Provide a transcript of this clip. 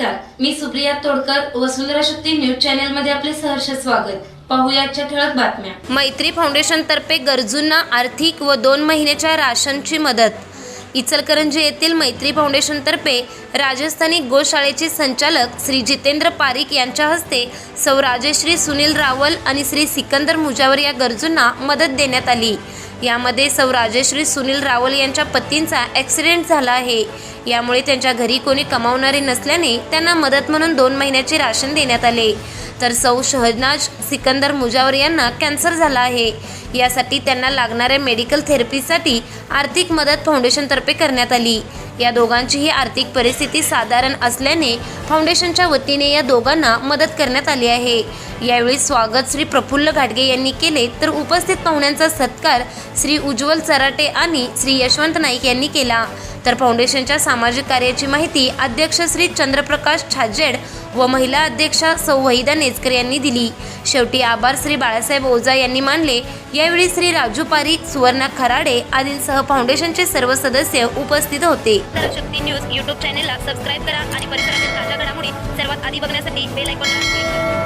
नमस्कार. मी Supriya Todkar Vasundhara Shakti news channel मध्ये आपले सहर्ष स्वागत. पाहुयाच्या ठळक बातम्या. मैत्री फाउंडेशन तर्फे गरजूंना आर्थिक व दोन महिन्याच्या राशनची मदत. इचलकरंजी येथील मैत्री फाउंडेशनतर्फे राजस्थानी गोशाळेचे संचालक श्री जितेंद्र पारिक यांच्या हस्ते सौ राजेश्री सुनील रावल आणि श्री सिकंदर मुजावर या गरजूंना मदत देण्यात आली. यामध्ये सौ राजेश्री सुनील रावल यांच्या पतींचा ॲक्सिडेंट झाला आहे. यामुळे त्यांच्या घरी कोणी कमावणारे नसल्याने त्यांना मदत म्हणून दोन महिन्याचे राशन देण्यात आले. तर सौ शहनाज सिकंदर मुजावर यांना कॅन्सर झाला आहे. यासाठी त्यांना लागणाऱ्या मेडिकल थेरपीसाठी आर्थिक मदत फाउंडेशनतर्फे करण्यात आली. या दोघांचीही आर्थिक परिस्थिती साधारण असल्याने फाउंडेशनच्या वतीने या दोघांना मदत करण्यात आली आहे. यावेळी स्वागत श्री प्रफुल्ल घाटगे यांनी केले तर उपस्थित पाहुण्यांचा सत्कार श्री उज्ज्वल चराटे आणि श्री यशवंत नाईक यांनी केला. तर फाउंडेशनच्या सामाजिक कार्याची माहिती अध्यक्ष श्री चंद्रप्रकाश छाजेड व महिला अध्यक्षा सौ वहिदा नेचकर यांनी दिली. शेवटी आभार श्री बाळासाहेब ओझा यांनी मानले. यावेळी श्री राजू पारी सुवर्णा खराडे आदींसह फाउंडेशनचे सर्व सदस्य उपस्थित होते. शक्ती न्यूज युट्यूब चॅनेलला सबस्क्राईब करा आणि परिसरातील ताज्या घडामोडी सर्वात आधी बघण्यासाठी बेल आयकॉनला क्लिक करा.